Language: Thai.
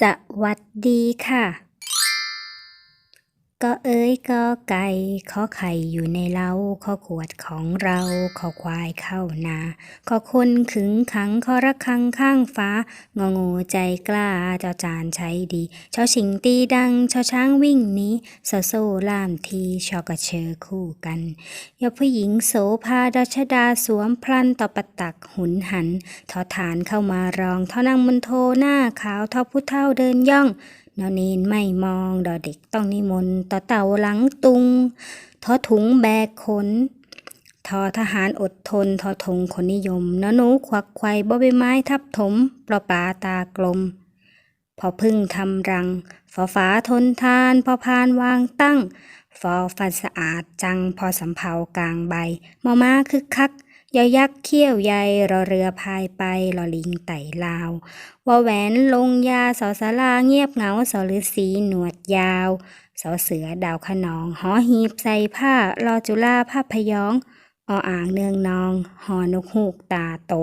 สวัสดีค่ะ ก็เอ้ยก็ไก่ขอไข่อยู่ในเล้าขอขวดของเราขอควายเข้านาขอคนขึงขังขอระคังข้างฟ้างองูใจกล้าเจ้าจานใช้ดีชอชิงตีดังชอช้างวิ่งหนีโซโซล่ามทีชอกระเชอคู่กันยอผู้หญิงโสภาดชดาสวมพลันต่อปะตักหุนหันทอฐานเข้ามารองทอนังมนโทหน้าขาวทอผู้เท่าเดินย่อง นอนเนนไม่มองดอเด็กต้องนิมนต์ต่อเต่าหลังตุง ทอถุงแบกขนทอทหารอดทน ทอธงคนนิยมนอนูควักไข่บ่ใบไม้ทับถมปลอปลาตากลม พอพึ่งทำรังฝอฝาทนทาน พอพานวางตั้ง ฟอฟันสะอาดจัง พอสำเภากลางใบมอม้าคึกคัก ยอยักษ์เขี้ยวใยรอเรือพายไปรอลิงไต่ลาวว่าแหวนลงยาสอสาราเงียบเหงาสอฤาษีหนวดยาวสอเสือดาวขนอง หอหีบใส่ผ้ารอจุฬาภาพยองออ่างเนืองนอง หอนกฮูกตาโต